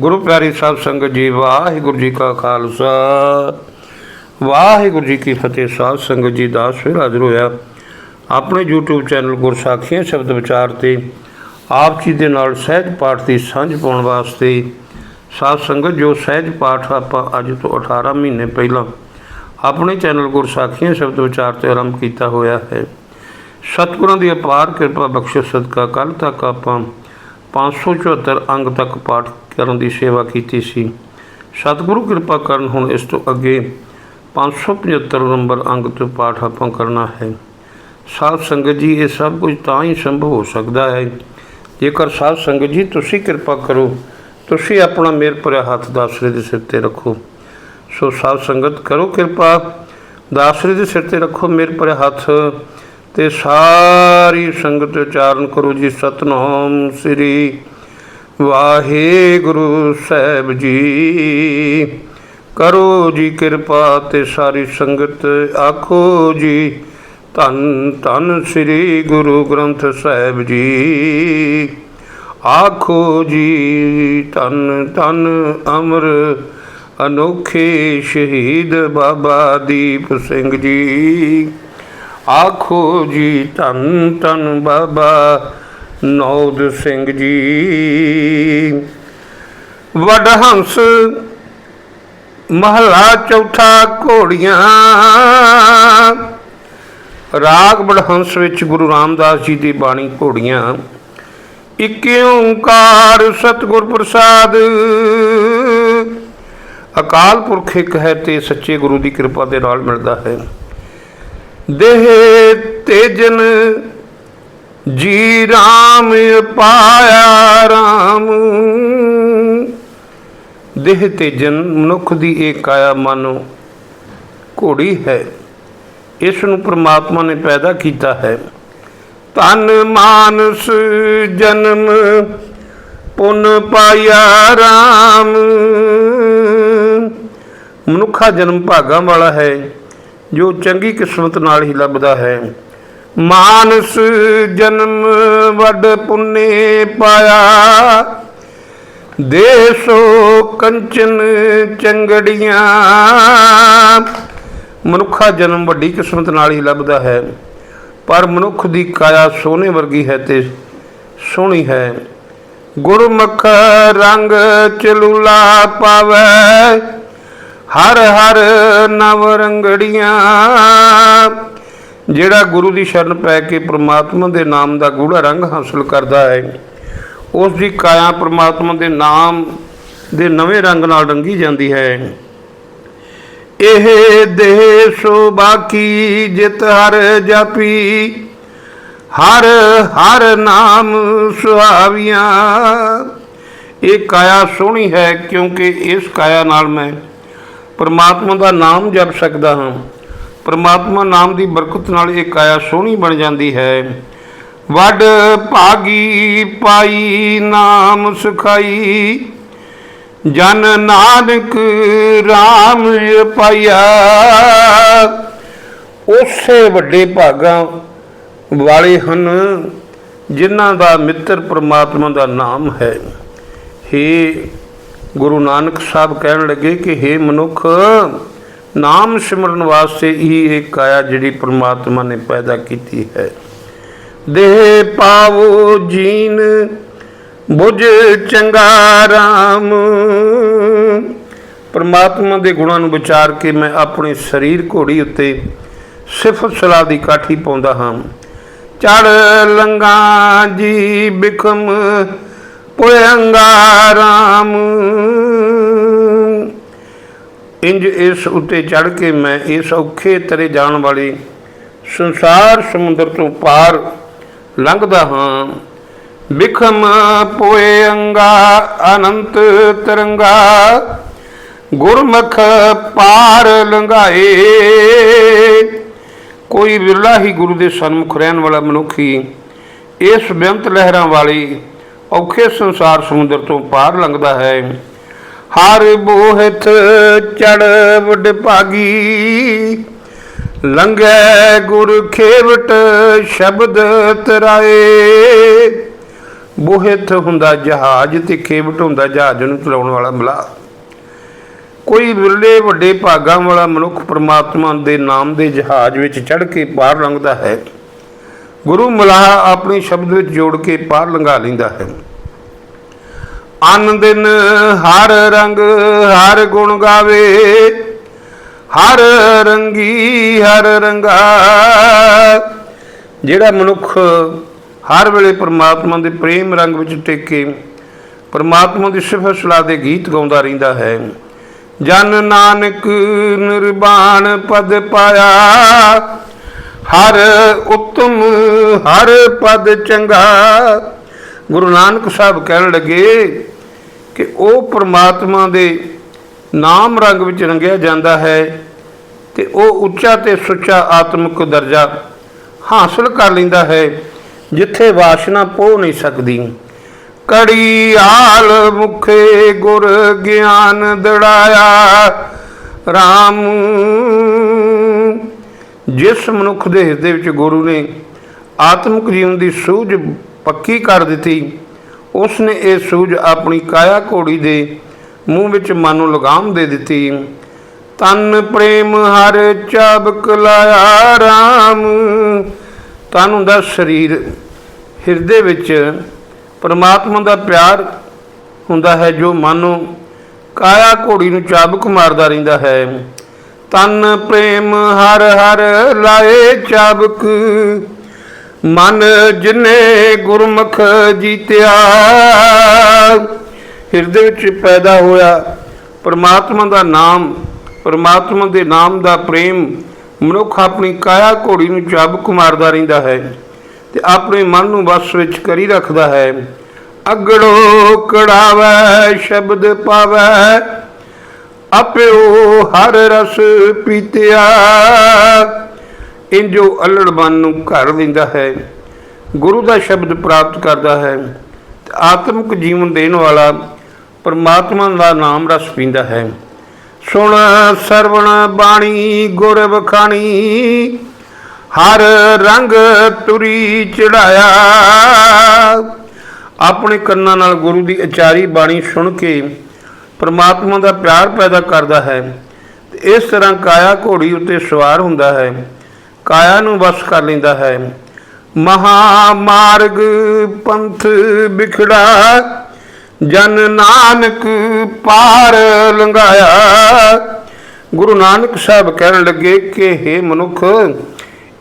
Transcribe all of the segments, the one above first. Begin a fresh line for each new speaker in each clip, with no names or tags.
ਗੁਰੂ ਪਿਆਰੀ ਸਾਹਿਬ ਸੰਗਤ ਜੀ, ਵਾਹਿਗੁਰੂ ਜੀ ਕਾ ਖਾਲਸਾ। ਵਾਹਿਗੁਰੂ ਜੀ ਕੀ ਫਤਿਹ ਸਾਹਿਬ ਸੰਗਤ ਜੀ ਦਾ ਸਵੇਰ ਹਾਜ਼ਰ ਹੋਇਆ। ਆਪਣੇ YouTube ਚੈਨਲ ਗੁਰਸਾਖੀਆਂ ਸ਼ਬਦ ਵਿਚਾਰ ਤੇ ਆਪ ਜੀ ਦੇ ਨਾਲ ਸਹਿਜ ਪਾਠ ਦੀ ਸਾਂਝ ਪਾਉਣ ਵਾਸਤੇ ਸਾਧ ਸੰਗਤ, ਜੋ ਸਹਿਜ ਪਾਠ ਆਪਾਂ ਅੱਜ ਤੋਂ 18 ਮਹੀਨੇ ਪਹਿਲਾਂ ਆਪਣੇ ਚੈਨਲ ਗੁਰਸਾਖੀਆਂ ਸ਼ਬਦ ਵਿਚਾਰ ਤੇ ਆਰੰਭ ਕੀਤਾ ਹੋਇਆ ਹੈ। ਸਤਿਗੁਰਾਂ ਦੀ ਅਪਾਰ ਕਿਰਪਾ ਬਖਸ਼ਿਸ਼ ਸਦਕਾ ਕੱਲ ਤੱਕ ਆਪਾਂ 574 ਅੰਗ ਤੱਕ ਪਾਠ ਕਰਨ ਦੀ ਸੇਵਾ ਕੀਤੀ ਸੀ। ਸਤਿਗੁਰੂ ਕਿਰਪਾ ਕਰਨ ਹੁਣ ਇਸ ਤੋਂ ਅੱਗੇ 575 ਨੰਬਰ ਅੰਗ ਤੋਂ ਪਾਠ ਆਪਾਂ ਕਰਨਾ ਹੈ। ਸਾਧ ਸੰਗਤ ਜੀ, ਇਹ ਸਭ ਕੁਝ ਤਾਂ ਹੀ ਸੰਭਵ ਹੋ ਸਕਦਾ ਹੈ। ਜੇਕਰ ਸਾਧ ਸੰਗਤ ਜੀ, ਤੁਸੀਂ ਕਿਰਪਾ ਕਰੋ, ਤੁਸੀਂ ਆਪਣਾ ਮੇਰ ਭਰਿਆ ਹੱਥ ਦਾਸਰੇ ਦੇ ਸਿਰ ਤੇ ਰੱਖੋ। ਸੋ ਸਾਧ ਸੰਗਤ, ਕਰੋ ਕਿਰਪਾ, ਦਾਸਰੇ ਦੇ ਸਿਰ ਤੇ ਰੱਖੋ ਮੇਰ ਭਰਿਆ ਹੱਥ ਤੇ ਸਾਰੀ ਸੰਗਤ ਉਚਾਰਨ ਕਰੋ ਜੀ। ਸਤਨਾਮ ਸ੍ਰੀ ਵਾਹਿਗੁਰੂ ਸਾਹਿਬ ਜੀ। ਕਰੋ ਜੀ ਕਿਰਪਾ ਤੇ ਸਾਰੀ ਸੰਗਤ ਆਖੋ ਜੀ। ਧੰਨ ਧੰਨ ਸ੍ਰੀ ਗੁਰੂ ਗ੍ਰੰਥ ਸਾਹਿਬ ਜੀ। ਆਖੋ ਜੀ, ਧੰਨ ਧੰਨ ਅਮਰ ਅਨੋਖੇ ਸ਼ਹੀਦ ਬਾਬਾ ਦੀਪ ਸਿੰਘ ਜੀ। ਆਖੋ ਜੀ, ਧੰਨ ਧੰਨ ਬਾਬਾ ਨੌਦ ਸਿੰਘ ਜੀ। ਵਡਹੰਸ ਮਹਲਾ ਚੌਥਾ ਘੋੜੀਆਂ। ਰਾਗ ਵਡਹੰਸ ਵਿੱਚ ਗੁਰੂ ਰਾਮਦਾਸ ਜੀ ਦੀ ਬਾਣੀ ਘੋੜੀਆਂ। ਇਕ ਓੰਕਾਰ ਸਤਿਗੁਰ ਪ੍ਰਸਾਦ। ਅਕਾਲ ਪੁਰਖ ਇੱਕ ਹੈ ਤੇ ਸੱਚੇ ਗੁਰੂ ਦੀ ਕਿਰਪਾ ਦੇ ਨਾਲ ਮਿਲਦਾ ਹੈ। ਦੇਹ ਤੇਜਨ ਜੀ ਰਾਮ ਪਾਇਆ ਰਾਮ। ਦੇਹ ਤੇਜਨ ਮਨੁੱਖ ਦੀ ਇਹ ਕਾਇਆ ਮਾਨੋ ਘੋੜੀ ਹੈ। ਇਸ ਨੂੰ ਪ੍ਰਮਾਤਮਾ ਨੇ ਪੈਦਾ ਕੀਤਾ ਹੈ। ਧਨ ਮਾਨਸ ਜਨਮ ਪੁੰਨ ਪਾਇਆ ਰਾਮ। ਮਨੁੱਖਾ ਜਨਮ ਭਾਗਾਂ ਵਾਲਾ ਹੈ, ਜੋ ਚੰਗੀ ਕਿਸਮਤ ਨਾਲ ਹੀ ਲੱਭਦਾ ਹੈ। ਮਾਨਸ ਜਨਮ ਵੱਡ ਪੁੰਨੇ ਪਾਇਆ। ਦੇਸੋ ਕੰਚਨ ਚੰਗੜੀਆਂ। ਮਨੁੱਖਾ ਜਨਮ ਵੱਡੀ ਕਿਸਮਤ ਨਾਲ ਹੀ ਲੱਭਦਾ ਹੈ, ਪਰ ਮਨੁੱਖ ਦੀ ਕਾਇਆ ਸੋਨੇ ਵਰਗੀ ਹੈ ਤੇ ਸੋਹਣੀ ਹੈ। ਗੁਰਮੁਖ ਰੰਗ ਚਲੂਲਾ ਪਾਵੇ, ਹਰ ਹਰ ਨਵ ਰੰਗੜੀਆਂ। ਜਿਹੜਾ ਗੁਰੂ ਦੀ ਸ਼ਰਨ ਪੈ ਕੇ ਪ੍ਰਮਾਤਮਾ ਦੇ ਨਾਮ ਦਾ ਗੂੜਾ ਰੰਗ ਹਾਸਲ ਕਰਦਾ ਹੈ, ਉਸ ਦੀ ਕਾਇਆ ਪ੍ਰਮਾਤਮਾ ਦੇ ਨਾਮ ਦੇ ਨਵੇਂ ਰੰਗ ਨਾਲ ਰੰਗੀ ਜਾਂਦੀ ਹੈ। ਇਹ ਦੇਹ ਸੋ ਬਾਕੀ ਜਿਤ ਹਰ ਜਾਪੀ, ਹਰ ਹਰ ਨਾਮ ਸੁਹਾਵੀਆਂ। ਇਹ ਕਾਇਆ ਸੋਹਣੀ ਹੈ ਕਿਉਂਕਿ ਇਸ ਕਾਇਆ ਨਾਲ ਮੈਂ ਪਰਮਾਤਮਾ ਦਾ ਨਾਮ ਜਪ ਸਕਦਾ ਹਾਂ। ਪਰਮਾਤਮਾ ਨਾਮ ਦੀ ਬਰਕਤ ਨਾਲ ਇਹ ਕਾਇਆ ਸੋਹਣੀ ਬਣ ਜਾਂਦੀ ਹੈ। ਵੱਡ ਭਾਗੀ ਪਾਈ, ਨਾਮ ਸੁਖਾਈ, ਜਨ ਨਾਨਕ RAM ਪਾਇਆ। ਉਸੇ ਵੱਡੇ ਭਾਗਾਂ ਵਾਲੇ ਹਨ, ਜਿਨ੍ਹਾਂ ਦਾ ਮਿੱਤਰ ਪ੍ਰਮਾਤਮਾ ਦਾ ਨਾਮ ਹੈ। ਹੇ ਗੁਰੂ ਨਾਨਕ ਸਾਹਿਬ ਕਹਿਣ ਲੱਗੇ ਕਿ ਹੇ ਮਨੁੱਖ ਨਾਮ ਸਿਮਰਨ ਵਾਸਤੇ ਹੀ ਇਹ ਕਾਇਆ ਜਿਹੜੀ ਪ੍ਰਮਾਤਮਾ ਨੇ ਪੈਦਾ ਕੀਤੀ ਹੈ। ਦੇਹ ਪਾਵੋ ਜੀਨ, ਬੁਝ ਚੰਗਾ ਰਾਮ। ਪਰਮਾਤਮਾ ਦੇ ਗੁਣਾਂ ਨੂੰ ਵਿਚਾਰ ਕੇ ਮੈਂ ਆਪਣੇ ਸਰੀਰ ਘੋੜੀ ਉੱਤੇ ਸਿਫਤ ਸਲਾਹ ਦੀ ਕਾਠੀ ਪਾਉਂਦਾ ਹਾਂ। ਚੜ ਲੰਗਾ ਜੀ ਬਿਖਮ ਪੁਯੰਗਾ ਰਾਮ। ਇੰਜ ਇਸ ਉੱਤੇ ਚੜ ਕੇ ਮੈਂ ਇਸ ਔਖੇ ਤਰੇ ਜਾਣ ਵਾਲੇ ਸੰਸਾਰ ਸਮੁੰਦਰ ਤੋਂ ਪਾਰ ਲੰਘਦਾ ਹਾਂ। ਬਿਖਮ ਪੋਏ ਅੰਗਾ, ਅਨੰਤ ਤਰੰਗਾ, ਗੁਰਮੁਖ ਪਾਰ ਲੰਘਾਏ। ਕੋਈ ਵਿਰਲਾ ਹੀ ਗੁਰੂ ਦੇ ਸਨਮੁਖ ਰਹਿਣ ਵਾਲਾ ਮਨੁੱਖੀ ਇਸ ਬੇਅੰਤ ਲਹਿਰਾਂ ਵਾਲੀ ਔਖੇ ਸੰਸਾਰ ਸਮੁੰਦਰ ਤੋਂ ਪਾਰ ਲੰਘਦਾ ਹੈ। ਹਰ ਬੋਹਤ ਚੜ ਵਡ ਭਾਗੀ। ਲੰਘੈ ਗੁਰ ਖੇਵਟ ਸ਼ਬਦ ਤਰਾਏ। ਬੋਹਿਤ ਹੁੰਦਾ ਜਹਾਜ਼ ਤੇ ਕੇਵਟ ਹੁੰਦਾ ਜਹਾਜ਼ ਨੂੰ ਚਲਾਉਣ ਵਾਲਾ ਮਲਾਹ ਕੋਈ ਵਿਰਲੇ ਵੱਡੇ ਭਾਗਾਂ ਵਾਲਾ ਮਨੁੱਖ ਪ੍ਰਮਾਤਮਾ ਦੇ ਨਾਮ ਦੇ ਜਹਾਜ਼ ਵਿੱਚ ਚੜ੍ਹ ਕੇ ਪਾਰ ਲੰਘਦਾ ਹੈ। ਗੁਰੂ ਮਲਾਹ ਆਪਣੇ ਸ਼ਬਦ ਵਿੱਚ ਜੋੜ ਕੇ ਪਾਰ ਲੰਘਾ ਲੈਂਦਾ ਹੈ। ਅਨ ਦਿਨ ਹਰ ਰੰਗ ਹਰ ਗੁਣ ਗਾਵੇ, ਹਰ ਰੰਗੀ ਹਰ ਰੰਗਾ। ਜਿਹੜਾ ਮਨੁੱਖ ਹਰ ਵੇਲੇ ਪਰਮਾਤਮਾ ਦੇ ਪ੍ਰੇਮ ਰੰਗ ਵਿੱਚ ਟਿਕ ਪਰਮਾਤਮਾ ਦੀ ਸਿਫਤ ਸਲਾਹ ਦੇ ਗੀਤ ਗਾਉਂਦਾ ਰਹਿੰਦਾ ਹੈ, ਜਨ ਨਾਨਕ ਨਿਰਵਾਣ ਪਦ ਪਾਇਆ, ਹਰ ਉਤਮ ਹਰ ਪਦ ਚੰਗਾ। ਗੁਰੂ ਨਾਨਕ ਸਾਹਿਬ ਕਹਿਣ ਲੱਗੇ ਕਿ ਉਹ ਪ੍ਰਮਾਤਮਾ ਦੇ ਨਾਮ ਰੰਗ ਵਿੱਚ ਰੰਗਿਆ ਜਾਂਦਾ ਹੈ ਤੇ ਉਹ ਉੱਚਾ ਤੇ ਸੁੱਚਾ ਆਤਮਿਕ ਦਰਜਾ ਹਾਸਲ ਕਰ ਲੈਂਦਾ ਹੈ, ਜਿੱਥੇ ਵਾਸ਼ਨਾ ਪੋ ਨਹੀਂ ਸਕਦੀ। ਕੜੀ ਆਲ ਮੁਖੇ ਗੁਰ ਗਿਆਨ ਦੜਾਇਆ RAM ਜਿਸ ਮਨੁੱਖ ਦੇ ਹਿਰਦੇ ਵਿੱਚ ਗੁਰੂ ਨੇ ਆਤਮਿਕ ਜੀਵਨ ਦੀ ਸੂਝ ਪੱਕੀ ਕਰ ਦਿੱਤੀ। ਉਸ ਨੇ ਇਹ ਸੂਝ ਆਪਣੀ ਕਾਇਆ ਘੋੜੀ ਦੇ ਮੂੰਹ ਵਿੱਚ ਮਨ ਨੂੰ ਲਗਾਮ ਦੇ ਦਿੱਤੀ। ਤਨ ਪ੍ਰੇਮ ਹਰ ਚਾਬਕ ਲਾਇਆ RAM ਤਨ ਹੁੰਦਾ ਸਰੀਰ। ਹਿਰਦੇ ਵਿੱਚ ਪਰਮਾਤਮਾ ਦਾ ਪਿਆਰ ਹੁੰਦਾ ਹੈ ਜੋ ਮਨ ਨੂੰ ਕਾਇਆ ਘੋੜੀ ਨੂੰ ਚਾਬਕ ਮਾਰਦਾ ਰਹਿੰਦਾ ਹੈ। ਤਨ ਪ੍ਰੇਮ ਹਰ ਹਰ ਲਾਏ ਚਾਬਕ। ਮਨ ਜਿਨੇ ਗੁਰਮੁਖ ਜੀਤਿਆ, ਹਿਰਦੇ ਵਿੱਚ ਪੈਦਾ ਹੋਇਆ। ਪਰਮਾਤਮਾ ਦਾ ਨਾਮ, ਪਰਮਾਤਮਾ ਦੇ ਨਾਮ ਦਾ ਪ੍ਰੇਮ ਮਨੁੱਖ ਆਪਣੀ ਕਾਇਆ ਘੋੜੀ ਨੂੰ ਚਾਬਕ ਮਾਰਦਾ ਰਹਿੰਦਾ ਹੈ ਤੇ ਆਪਣੇ ਮਨ ਨੂੰ ਵਸ ਵਿੱਚ ਕਰੀ ਰੱਖਦਾ ਹੈ। ਅਗੜੋ ਕੜਾਵੈ, ਸ਼ਬਦ ਪਾਵੈ, ਆਪਿਓ ਹਰ ਰਸ ਪੀਤਿਆ। ਇੰਜੋ ਅਲੜ ਨੂੰ ਘਰ ਲੈਂਦਾ ਹੈ, ਗੁਰੂ ਦਾ ਸ਼ਬਦ ਪ੍ਰਾਪਤ ਕਰਦਾ ਹੈ, ਤੇ ਆਤਮਿਕ ਜੀਵਨ ਦੇਣ ਵਾਲਾ ਪਰਮਾਤਮਾ ਦਾ ਨਾਮ ਰਸ ਪੀਂਦਾ ਹੈ। ਸੁਣ ਸਰਵਣ ਬਾਣੀ, ਗੁਰ ਬਖਾਣੀ ਹਰ ਰੰਗ ਤੁਰੀ ਚੜਾਇਆ। ਆਪਣੇ ਕੰਨਾਂ ਨਾਲ ਗੁਰੂ ਦੀ ਅਚਾਰੀ ਬਾਣੀ ਸੁਣ ਕੇ ਪਰਮਾਤਮਾ ਦਾ ਪਿਆਰ ਪੈਦਾ ਕਰਦਾ ਹੈ ਇਸ ਤਰ੍ਹਾਂ ਕਾਇਆ ਘੋੜੀ ਉੱਤੇ ਸਵਾਰ ਹੁੰਦਾ ਹੈ। ਕਾਇਆ ਨੂੰ ਵਸ ਕਰ ਲੈਂਦਾ ਹੈ। ਮਹਾ ਮਾਰਗ ਪੰਥ ਵਿਖੜਾ, ਜਨ ਨਾਨਕ ਪਾਰ ਲੰਘਾਇਆ। ਗੁਰੂ ਨਾਨਕ ਸਾਹਿਬ ਕਹਿਣ ਲੱਗੇ ਕਿ हे ਮਨੁੱਖ,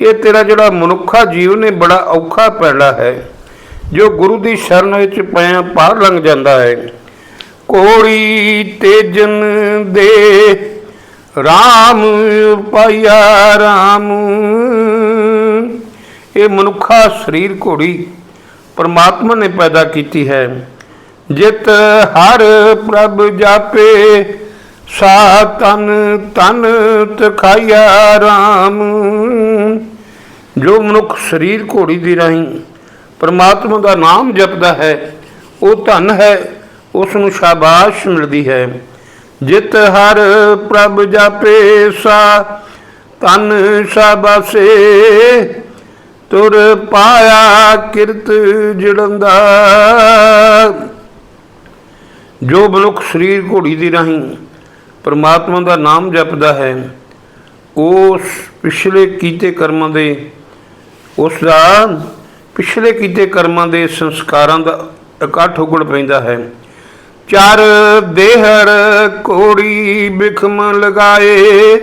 ਇਹ ਤੇਰਾ ਜਿਹੜਾ ਮਨੁੱਖਾ ਜੀਵਨ ਹੈ, ਬੜਾ ਔਖਾ ਪੈਣਾ ਹੈ। ਜੋ ਗੁਰੂ ਦੀ ਸ਼ਰਨ ਵਿੱਚ ਪਿਆ ਪਾਰ ਲੰਘ ਜਾਂਦਾ ਹੈ। ਕੋੜੀ ਤੇਜਨ ਦੇ RAM ਪਾਇਆ RAM ਇਹ ਮਨੁੱਖਾ ਸਰੀਰ ਘੋੜੀ ਪਰਮਾਤਮਾ ਨੇ ਪੈਦਾ ਕੀਤੀ ਹੈ। ਜਿਤ ਹਰ ਪ੍ਰਭ ਜਾਪੇ, ਸਾ ਤਨ ਤਨ ਤਖਾਇਆ RAM ਜੋ ਮਨੁੱਖ ਸਰੀਰ ਘੋੜੀ ਦੀ ਰਾਹੀਂ ਪਰਮਾਤਮਾ ਦਾ ਨਾਮ ਜਪਦਾ ਹੈ, ਉਹ ਧਨ ਹੈ, ਉਸ ਨੂੰ ਸ਼ਾਬਾਸ਼ ਮਿਲਦੀ ਹੈ। ਜਿਤ ਹਰ ਪ੍ਰਭ ਜਾਪੇ ਸਾ ਤਨ ਸ਼ਾਬਾਸੇ। ਤੁਰ ਪਾਇਆ ਕਿਰਤ ਜੜੰਦਾ। ਜੋ ਮਨੁੱਖ ਸਰੀਰ ਘੋੜੀ ਦੀ ਰਾਹੀਂ ਪਰਮਾਤਮਾ ਦਾ ਨਾਮ ਜਪਦਾ ਹੈ, ਉਸ ਪਿਛਲੇ ਕੀਤੇ ਕਰਮਾਂ ਦੇ, ਉਸ ਦਾ ਪਿਛਲੇ ਕੀਤੇ ਕਰਮਾਂ ਦੇ ਸੰਸਕਾਰਾਂ ਦਾ ਇਕੱਠ ਉਗੜ ਪੈਂਦਾ ਹੈ। ਚਾਰ ਦੇਹਰ ਕੋੜੀ ਬਿਖਮ ਲਗਾਏ,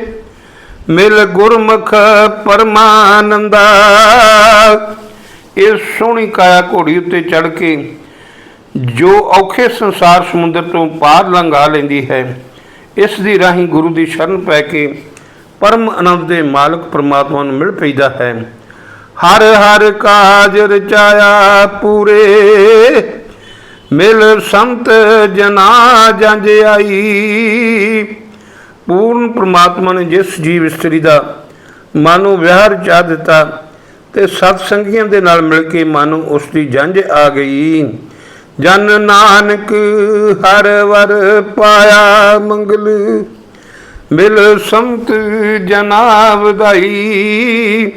ਮਿਲ ਗੁਰਮੁਖ ਪਰਮਾਨੰਦਾ। ਇਹ ਸੋਹਣੀ ਕਾਇਆ ਘੋੜੀ ਉੱਤੇ ਚੜ ਕੇ ਜੋ ਔਖੇ ਸੰਸਾਰ ਸਮੁੰਦਰ ਤੋਂ ਪਾਰ ਲੰਘਾ ਲੈਂਦੀ ਹੈ, ਇਸ ਦੀ ਰਾਹੀਂ ਗੁਰੂ ਦੀ ਸ਼ਰਨ ਪੈ ਕੇ ਪਰਮ ਆਨੰਦ ਦੇ ਮਾਲਕ ਪ੍ਰਮਾਤਮਾ ਨੂੰ ਮਿਲ ਪੈਂਦਾ ਹੈ। ਹਰ ਹਰ ਕਾਜ ਰਚਾਇਆ ਪੂਰੇ ਮਿਲ ਸੰਤ ਜਨਾ ਜੰਜ ਆਈ। ਪੂਰਨ ਪ੍ਰਮਾਤਮਾ ਨੇ ਜਿਸ ਜੀਵ ਇਸਤਰੀ ਦਾ ਮਨ ਨੂੰ ਵਿਆਹ ਰਚਾ ਦਿੱਤਾ ਤੇ ਸਤ ਸੰਗੀਆਂ ਦੇ ਨਾਲ ਮਿਲ ਕੇ ਮਨ ਨੂੰ ਉਸ ਦੀ ਜੰਜ ਆ ਗਈ। ਜਨ ਨਾਨਕ ਹਰ ਵਰ ਪਾਇਆ ਮੰਗਲ, ਮਿਲ ਸੰਤ ਜਨਾ ਵਧਾਈ।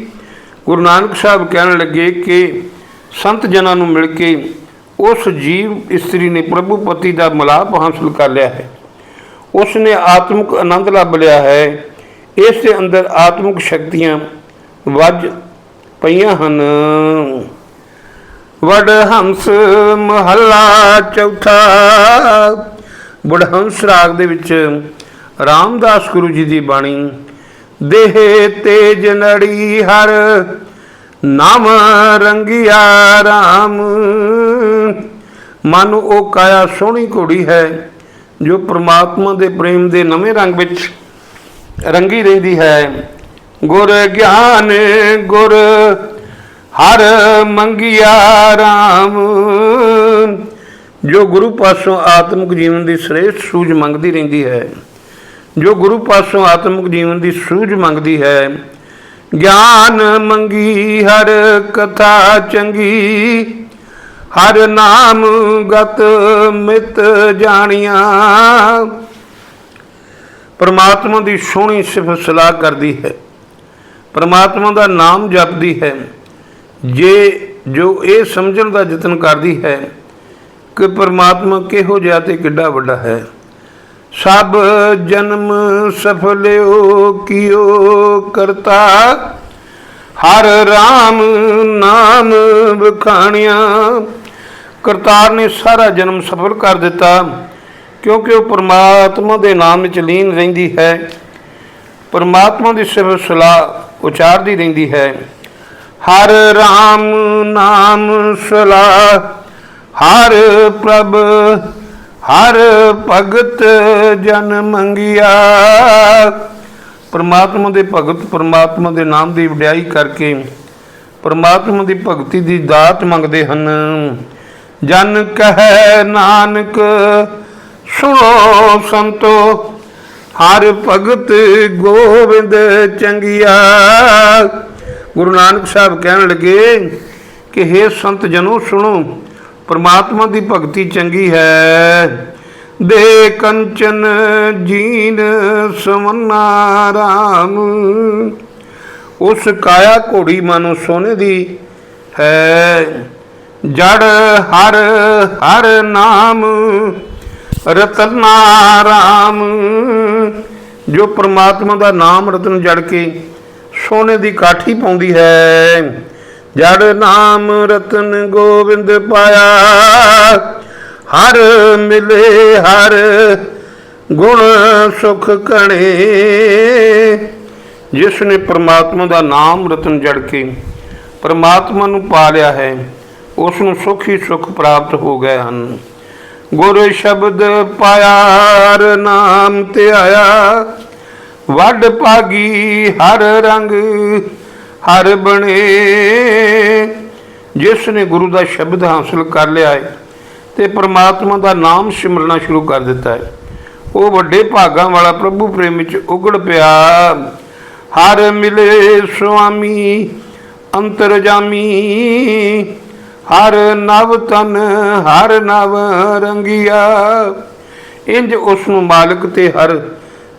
ਗੁਰੂ ਨਾਨਕ ਸਾਹਿਬ ਕਹਿਣ ਲੱਗੇ ਕਿ ਸੰਤ ਜਨਾਂ ਨੂੰ ਮਿਲ ਕੇ ਉਸ ਜੀਵ ਇਸਤਰੀ ਨੇ ਪ੍ਰਭੂ ਪਤੀ ਦਾ ਮਲਾਪ ਹਾਸਲ ਕਰ ਲਿਆ ਹੈ। ਉਸ ਨੇ ਆਤਮਿਕ ਆਨੰਦ ਲੱਭ ਲਿਆ ਹੈ। ਇਸ ਦੇ ਅੰਦਰ ਆਤਮਿਕ ਸ਼ਕਤੀਆਂ ਵੱਜ ਪਈਆਂ ਹਨ। ਵਡ ਹੰਸ ਮਹੱਲਾ ਚੌਥਾ। ਵਡਹੰਸ ਰਾਗ ਦੇ ਵਿੱਚ ਰਾਮਦਾਸ ਗੁਰੂ ਜੀ ਦੀ ਬਾਣੀ, ਦੇਹ ਤੇਜ ਨੜੀ ਹਰ ਨਾਮ ਰੰਗਿਆ ਰਾਮ। ਮਨ ਉਹ ਕਾਇਆ ਸੋਹਣੀ ਘੋੜੀ ਹੈ, ਜੋ ਪ੍ਰਮਾਤਮਾ ਦੇ ਪ੍ਰੇਮ ਦੇ ਨਵੇਂ ਰੰਗ ਵਿੱਚ ਰੰਗੀ ਰਹਿੰਦੀ ਹੈ। ਗੁਰ ਗਿਆਨ, ਗੁਰ ਹਰ ਮੰਗਿਆ ਰਾਮ। ਜੋ ਗੁਰੂ ਪਾਸੋਂ ਆਤਮਿਕ ਜੀਵਨ ਦੀ ਸ੍ਰੇਸ਼ਟ ਸੂਝ ਮੰਗਦੀ ਰਹਿੰਦੀ ਹੈ, ਜੋ ਗੁਰੂ ਪਾਸੋਂ ਆਤਮਿਕ ਜੀਵਨ ਦੀ ਸੂਝ ਮੰਗਦੀ ਹੈ ਗਿਆਨ ਮੰਗੀ, ਹਰ ਕਥਾ ਚੰਗੀ। ਹਰ ਨਾਮ ਗਤ ਮਿਤ ਜਾਣੀਆਂ। ਪਰਮਾਤਮਾ ਦੀ ਸੋਹਣੀ ਸਿਫਤ ਸਲਾਹ ਕਰਦੀ ਹੈ। ਪਰਮਾਤਮਾ ਦਾ ਨਾਮ ਜਪਦੀ ਹੈ। ਜੇ, ਜੋ ਇਹ ਸਮਝਣ ਦਾ ਯਤਨ ਕਰਦੀ ਹੈ ਕਿ ਪਰਮਾਤਮਾ ਕਿਹੋ ਜਿਹਾ ਤੇ ਕਿੱਡਾ ਵੱਡਾ ਹੈ। ਸਭ ਜਨਮ ਸਫਲਿਓ ਕੀਓ ਕਰਤਾ। ਹਰ RAM ਨਾਮ ਬਖਾਣਿਆ ਕਰਤਾਰ ਨੇ ਸਾਰਾ ਜਨਮ ਸਫਲ ਕਰ ਦਿੱਤਾ, ਕਿਉਂਕਿ ਉਹ ਪਰਮਾਤਮਾ ਦੇ ਨਾਮ ਵਿੱਚ ਲੀਨ ਰਹਿੰਦੀ ਹੈ। ਪਰਮਾਤਮਾ ਦੀ ਸਿਫਤ ਸਲਾਹ ਉਚਾਰਦੀ ਰਹਿੰਦੀ ਹੈ। ਹਰ RAM ਨਾਮ ਸਲਾਹ, ਹਰ ਪ੍ਰਭ ਹਰ ਭਗਤ ਜਨ ਮੰਗਿਆ। ਪਰਮਾਤਮਾ ਦੇ ਭਗਤ, ਪਰਮਾਤਮਾ ਦੇ ਨਾਮ ਦੀ ਵਡਿਆਈ ਕਰਕੇ ਪਰਮਾਤਮਾ ਦੀ ਭਗਤੀ ਦੀ ਦਾਤ ਮੰਗਦੇ ਹਨ। ਜਨ ਕਹੈ ਨਾਨਕ, ਸੁਣੋ ਸੰਤੋ, ਹਰ ਭਗਤ ਗੋਬਿੰਦ ਚੰਗਿਆ। ਗੁਰੂ ਨਾਨਕ ਸਾਹਿਬ ਕਹਿਣ ਲੱਗੇ ਕਿ हे ਸੰਤ ਜਨੋ, ਸੁਣੋ ਪਰਮਾਤਮਾ ਦੀ ਭਗਤੀ ਚੰਗੀ ਹੈ। ਦੇ ਕੰਚਨ ਜੀਨ ਸਮਨਾ ਰਾਮ। ਉਸ ਕਾਇਆ ਘੋੜੀ ਮਾਨੋ ਸੋਨੇ ਦੀ ਹੈ। ਜੜ ਹਰ ਹਰ ਨਾਮ, ਰਤਨਾ ਰਾਮ ਜੋ ਪ੍ਰਮਾਤਮਾ ਦਾ ਨਾਮ ਰਤਨ ਜੜ ਕੇ ਸੋਨੇ ਦੀ ਕਾਠੀ ਪਾਉਂਦੀ ਹੈ। ਜੜ ਨਾਮ ਰਤਨ ਗੋਬਿੰਦ ਪਾਇਆ। ਹਰ ਮਿਲੇ, ਹਰ ਗੁਣ ਸੁਖ ਕਣੇ ਜਿਸ ਨੇ ਪ੍ਰਮਾਤਮਾ ਦਾ ਨਾਮ ਰਤਨ ਜੜ ਕੇ ਪ੍ਰਮਾਤਮਾ ਨੂੰ ਪਾ ਲਿਆ ਹੈ, ਉਸ ਨੂੰ ਸੁਖ ਹੀ ਸੁਖ ਪ੍ਰਾਪਤ ਹੋ ਗਏ ਹਨ। ਗੁਰ ਸ਼ਬਦ ਪਾਇਆਰ ਨਾਮ ਤੇ ਆਇਆ। ਵੱਡ ਪਾਗੀ ਹਰ ਰੰਗ ਹਰ ਬਣੇ। ਜਿਸ ਨੇ ਗੁਰੂ ਦਾ ਸ਼ਬਦ ਹਾਸਲ ਕਰ ਲਿਆ ਹੈ ਤੇ ਪ੍ਰਮਾਤਮਾ ਦਾ ਨਾਮ ਸਿਮਰਨਾ ਸ਼ੁਰੂ ਕਰ ਦਿੱਤਾ ਹੈ। ਉਹ ਵੱਡੇ ਭਾਗਾਂ ਵਾਲਾ ਪ੍ਰਭੂ ਪ੍ਰੇਮ ਵਿੱਚ ਉਗੜ ਪਿਆ। ਹਰ ਮਿਲੇ ਸੁਆਮੀ ਅੰਤਰਜਾਮੀ ਹਰ ਨਵ ਤਨ ਹਰ ਨਵ ਰੰਗਿਆ। ਇੰਜ ਉਸ ਨੂੰ ਮਾਲਕ ਤੇ ਹਰ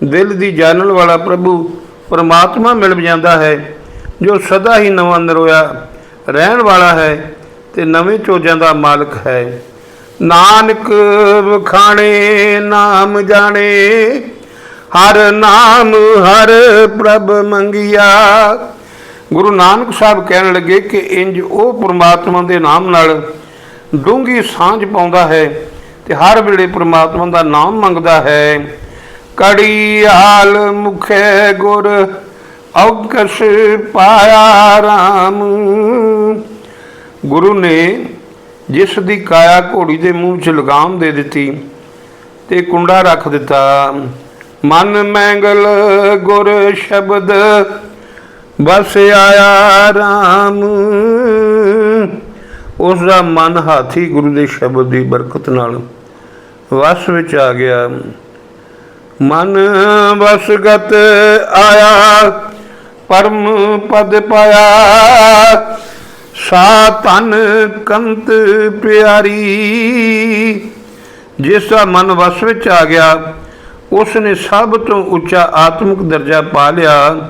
ਦਿਲ ਦੀ ਜਾਣਨ ਵਾਲਾ ਪ੍ਰਭੂ ਪਰਮਾਤਮਾ ਮਿਲ ਜਾਂਦਾ ਹੈ। ਜੋ ਸਦਾ ਹੀ ਨਵਾਂ ਨਰੋਇਆ ਰਹਿਣ ਵਾਲਾ ਹੈ ਤੇ ਨਵੇਂ ਚੋਜਾਂ ਦਾ ਮਾਲਕ ਹੈ। ਨਾਨਕ ਵਖਾਣੇ, ਨਾਮ ਜਾਣੇ, ਹਰ ਨਾਮ, ਹਰ ਪ੍ਰਭ ਮੰਗਿਆ। ਗੁਰੂ ਨਾਨਕ ਸਾਹਿਬ ਕਹਿਣ ਲੱਗੇ ਕਿ ਇੰਜ ਉਹ ਪ੍ਰਮਾਤਮਾ ਦੇ ਨਾਮ ਨਾਲ ਡੂੰਗੀ ਸਾਂਝ ਪਾਉਂਦਾ ਹੈ ਤੇ ਹਰ ਵੇਲੇ ਪ੍ਰਮਾਤਮਾ ਦਾ ਨਾਮ ਮੰਗਦਾ ਹੈ। ਕੜੀ ਹਾਲ ਮੁਖੇ ਗੁਰ ਔਕਸ਼ ਪਾਇਆ ਰਾਮ। ਗੁਰੂ ਨੇ ਜਿਸ ਦੀ ਕਾਇਆ ਘੋੜੀ ਦੇ ਮੂੰਹ 'ਚ ਲਗਾਮ ਦੇ ਦਿੱਤੀ ਤੇ ਕੁੰਡਾ ਰੱਖ ਦਿੱਤਾ। ਮਨ ਮੈਂਗਲ ਗੁਰ ਸ਼ਬਦ ਬਸ ਆਇਆ ਰਾਮ। ਉਸ ਦਾ ਮਨ ਹਾਥੀ ਗੁਰੂ ਦੇ ਸ਼ਬਦ ਦੀ ਬਰਕਤ ਨਾਲ ਵਸ ਵਿੱਚ ਆ ਗਿਆ। ਮਨ ਵਸਗਤ ਆਇਆ। ਪਰਮ ਪਦ ਪਾਇਆ। ਸਾ ਤਨ ਕੰਤ ਪਿਆਰੀ। ਜਿਸ ਦਾ ਮਨ ਵਸ ਵਿੱਚ ਆ ਗਿਆ ਉਸ ਨੇ ਸਭ ਤੋਂ ਉੱਚਾ ਆਤਮਿਕ ਦਰਜਾ ਪਾ ਲਿਆ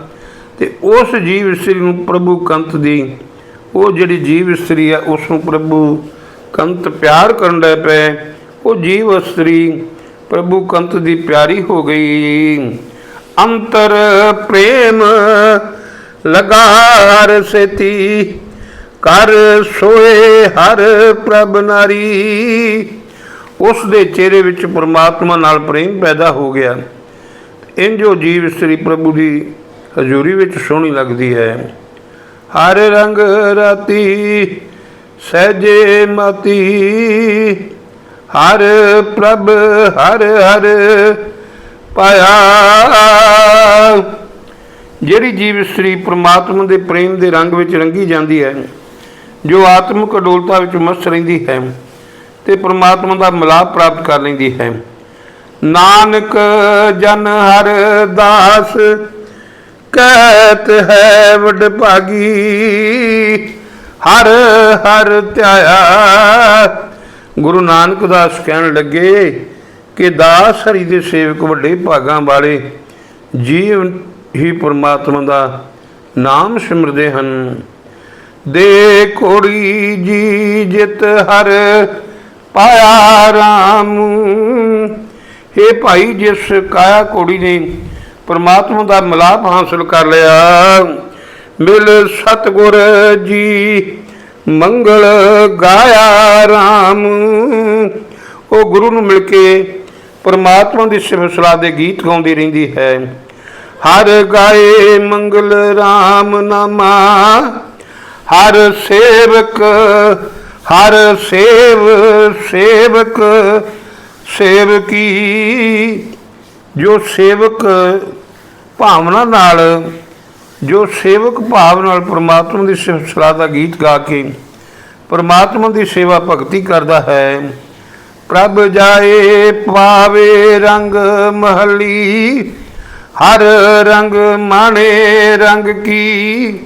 ਤੇ ਉਸ ਜੀਵ ਇਸਤਰੀ ਨੂੰ ਪ੍ਰਭੂ ਕੰਤ ਦੀ। ਉਹ ਜਿਹੜੀ ਜੀਵ ਇਸਤਰੀ ਆ ਉਸ ਨੂੰ ਪ੍ਰਭੂ ਕੰਤ ਪਿਆਰ ਕਰਨ ਲੱਗ ਪਏ। ਉਹ ਜੀਵ ਇਸਤਰੀ ਪ੍ਰਭੂ ਕੰਤ ਦੀ ਪਿਆਰੀ ਹੋ ਗਈ। ਅੰਤਰ ਪ੍ਰੇਮ ਲਗਾਰ ਸੇਤੀ, ਕਰ ਸੋਏ ਹਰ ਪ੍ਰਭ ਨਾਰੀ। ਉਸ ਦੇ ਚਿਹਰੇ ਵਿੱਚ ਪ੍ਰਮਾਤਮਾ ਨਾਲ ਪ੍ਰੇਮ ਪੈਦਾ ਹੋ ਗਿਆ। ਇੰਜੋ ਜੀਵ ਸ੍ਰੀ ਪ੍ਰਭੂ ਦੀ ਹਜ਼ੂਰੀ ਵਿੱਚ ਸੋਹਣੀ ਲੱਗਦੀ ਹੈ। ਹਰ ਰੰਗ ਰਾਤੀ ਸਹਜੇ ਮਤੀ। ਹਰ ਪ੍ਰਭ ਹਰ ਹਰ ਪਾਇਆ। ਜਿਹੜੀ ਜੀਵ ਸ੍ਰੀ ਪ੍ਰਮਾਤਮਾ ਦੇ ਪ੍ਰੇਮ ਦੇ ਰੰਗ ਵਿੱਚ ਰੰਗੀ ਜਾਂਦੀ ਹੈ, ਜੋ ਆਤਮਿਕ ਅਡੋਲਤਾ ਵਿੱਚ ਮਸਤ ਰਹਿੰਦੀ ਹੈ ਤੇ ਪ੍ਰਮਾਤਮਾ ਦਾ ਮਿਲਾਪ ਪ੍ਰਾਪਤ ਕਰ ਲੈਂਦੀ ਹੈ। ਨਾਨਕ ਜਨ ਹਰ ਦਾਸ ਕਹਿਤ ਹੈ, ਵਡ ਭਾਗੀ, ਹਰ ਹਰ ਧਿਆਇਆ। ਗੁਰੂ ਨਾਨਕ ਦਾਸ ਕਹਿਣ ਲੱਗੇ ਕਿ ਦਾਸ ਹਰੀ ਦੇ ਸੇਵਕ ਵੱਡੇ ਭਾਗਾਂ ਵਾਲੇ ਜੀਵ ਹੀ ਪਰਮਾਤਮਾ ਦਾ ਨਾਮ ਸਿਮਰਦੇ ਹਨ। ਦੇ ਕੋੜੀ ਜੀ ਜਿਤ ਹਰ ਪਾਇਆ ਰਾਮ। हे ਭਾਈ, ਜਿਸ ਕਾਇਆ ਕੋੜੀ ਨੇ ਪਰਮਾਤਮਾ ਦਾ ਮਿਲਾਪ ਹਾਸਲ ਕਰ ਲਿਆ, ਮਿਲ ਸਤਗੁਰ ਜੀ, ਮੰਗਲ ਗਾਇਆ RAM ਉਹ ਗੁਰੂ ਨੂੰ ਮਿਲ ਕੇ ਪਰਮਾਤਮਾ ਦੀ ਸਿਫਤ ਸਲਾਹ ਦੇ ਗੀਤ ਗਾਉਂਦੀ ਰਹਿੰਦੀ ਹੈ। ਹਰ ਗਾਏ ਮੰਗਲ RAM ਨਾਮਾ, ਹਰ ਸੇਵਕ, ਹਰ ਸੇਵ ਸੇਵਕ ਸੇਵਕੀ ਜੋ ਸੇਵਕ ਭਾਵਨਾ ਨਾਲ, ਜੋ ਸੇਵਕ ਭਾਵ ਨਾਲ ਪ੍ਰਮਾਤਮਾ ਦੀ ਸਿਫਤ ਸਲਾਹ ਦਾ ਗੀਤ ਗਾ ਕੇ ਪ੍ਰਮਾਤਮਾ ਦੀ ਸੇਵਾ ਭਗਤੀ ਕਰਦਾ ਹੈ। ਪ੍ਰਭ ਜਾਏ ਪਾਵੇ ਰੰਗ ਮਹਲੀ, ਹਰ ਰੰਗ ਮਾਣੇ ਰੰਗ ਕੀ।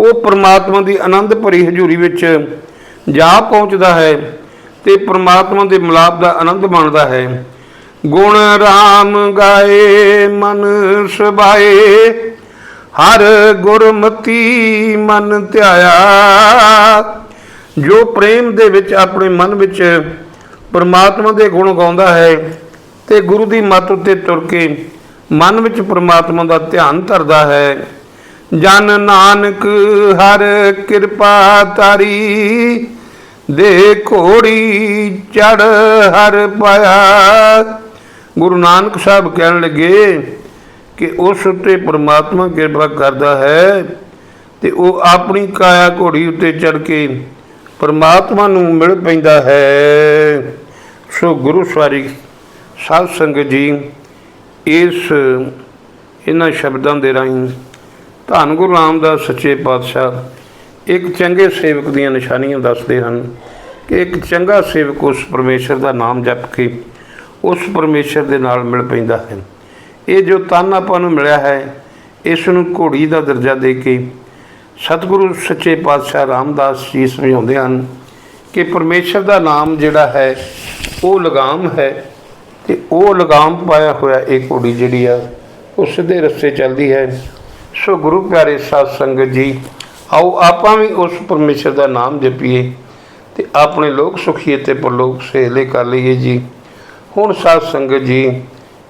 ਉਹ ਪ੍ਰਮਾਤਮਾ ਦੀ ਆਨੰਦ ਭਰੀ ਹਜ਼ੂਰੀ ਵਿੱਚ ਜਾ ਪਹੁੰਚਦਾ ਹੈ ਤੇ ਪ੍ਰਮਾਤਮਾ ਦੇ ਮਿਲਾਪ ਦਾ ਆਨੰਦ ਮਾਣਦਾ ਹੈ। ਗੁਣ ਰਾਮ ਗਾਏ, ਮਨ ਸੁਭਾਏ, ਹਰ ਗੁਰਮਤੀ ਮਨ ਧਿਆਇਆ। ਜੋ ਪ੍ਰੇਮ ਦੇ ਵਿੱਚ ਆਪਣੇ ਮਨ ਵਿੱਚ ਪਰਮਾਤਮਾ ਦੇ ਗੁਣ ਗਾਉਂਦਾ ਹੈ ਤੇ ਗੁਰੂ ਦੀ ਮੱਤ ਉੱਤੇ ਤੁਰ ਕੇ ਮਨ ਵਿੱਚ ਪਰਮਾਤਮਾ ਦਾ ਧਿਆਨ ਧਰਦਾ ਹੈ। ਜਨ ਨਾਨਕ ਹਰ ਕਿਰਪਾ ਤਾਰੀ ਦੇ ਘੋੜੀ ਚੜ ਹਰ ਪਾਇਆ। ਗੁਰੂ ਨਾਨਕ ਸਾਹਿਬ ਕਹਿਣ ਲੱਗੇ ਕਿ ਉਸ ਉੱਤੇ ਪਰਮਾਤਮਾ ਕਿਰਪਾ ਕਰਦਾ ਹੈ ਤੇ ਉਹ ਆਪਣੀ ਕਾਇਆ ਘੋੜੀ ਉੱਤੇ ਚੜ ਕੇ ਪਰਮਾਤਮਾ ਨੂੰ ਮਿਲ ਪੈਂਦਾ ਹੈ। ਸੋ ਗੁਰੂ ਸਵਾਰੀ ਸਾਧ ਸੰਗਤ ਜੀ, ਇਸ ਇਹਨਾਂ ਸ਼ਬਦਾਂ ਦੇ ਰਾਹੀਂ ਧੰਨ ਗੁਰੂ ਰਾਮਦਾਸ ਸੱਚੇ ਪਾਤਸ਼ਾਹ ਇੱਕ ਚੰਗੇ ਸੇਵਕ ਦੀਆਂ ਨਿਸ਼ਾਨੀਆਂ ਦੱਸਦੇ ਹਨ ਕਿ ਇੱਕ ਚੰਗਾ ਸੇਵਕ ਉਸ ਪਰਮੇਸ਼ਰ ਦਾ ਨਾਮ ਜਪ ਕੇ ਉਸ ਪਰਮੇਸ਼ਰ ਦੇ ਨਾਲ ਮਿਲ ਪੈਂਦਾ ਹੈ। ਇਹ ਜੋ ਤਨ ਆਪਾਂ ਨੂੰ ਮਿਲਿਆ ਹੈ, ਇਸ ਨੂੰ ਘੋੜੀ ਦਾ ਦਰਜਾ ਦੇ ਕੇ ਸਤਿਗੁਰੂ ਸੱਚੇ ਪਾਤਸ਼ਾਹ ਰਾਮਦਾਸ ਜੀ ਸਮਝਾਉਂਦੇ ਹਨ ਕਿ ਪਰਮੇਸ਼ਰ ਦਾ ਨਾਮ ਜਿਹੜਾ ਹੈ, ਉਹ ਲਗਾਮ ਹੈ ਤੇ ਉਹ ਲਗਾਮ ਪਾਇਆ ਹੋਇਆ ਇਹ ਘੋੜੀ ਜਿਹੜੀ ਆ ਉਹ ਸਿੱਧੇ ਰਸਤੇ ਚੱਲਦੀ ਹੈ। ਸੋ ਗੁਰੂ ਪਿਆਰੇ ਸਾਧ ਸੰਗਤ ਜੀ, ਆਓ ਆਪਾਂ ਵੀ ਉਸ ਪਰਮੇਸ਼ਰ ਦਾ ਨਾਮ ਜਪੀਏ ਤੇ ਆਪਣੇ ਲੋਕ ਸੁਖੀਏ ਤੇ ਪਰਲੋਕ ਸਹੇਲੇ ਕਰ ਲਈਏ ਜੀ। ਹੁਣ ਸਾਧ ਸੰਗਤ ਜੀ,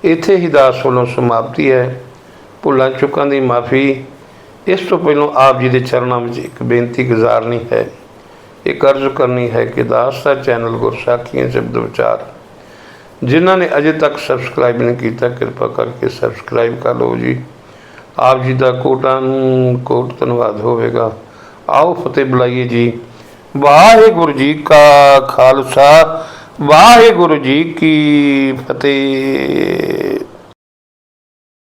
ਇੱਥੇ ਹੀ ਦਾਸ ਵੱਲੋਂ ਸਮਾਪਤੀ ਹੈ। ਭੁੱਲਾਂ ਚੁੱਕਾਂ ਦੀ ਮਾਫੀ, ਇਸ ਤੋਂ ਪਹਿਲਾਂ ਆਪ ਜੀ ਦੇ ਚਰਨਾਂ ਵਿੱਚ ਇੱਕ ਬੇਨਤੀ ਗੁਜ਼ਾਰਨੀ ਹੈ। ਇੱਕ ਅਰਜ਼ ਕਰਨੀ ਹੈ ਕਿ ਦਾਸ ਦਾ ਚੈਨਲ ਗੁਰਸਾਖੀਆਂ ਸ਼ਬਦ ਵਿਚਾਰ। ਜਿਨ੍ਹਾਂ ਨੇ ਅਜੇ ਤੱਕ ਸਬਸਕ੍ਰਾਈਬ ਨਹੀਂ ਕੀਤਾ, ਕਿਰਪਾ ਕਰਕੇ ਸਬਸਕ੍ਰਾਈਬ ਕਰ ਲਓ ਜੀ। ਆਪ ਜੀ ਦਾ ਕੋਟਾਂ ਕੋਟ ਧੰਨਵਾਦ ਹੋਵੇਗਾ। ਆਓ ਫਤਿਹ ਬੁਲਾਈਏ ਜੀ। ਵਾਹਿਗੁਰੂ ਜੀ ਕਾ ਖਾਲਸਾ, ਵਾਹਿਗੁਰੂ ਜੀ ਕੀ ਫਤਿਹ।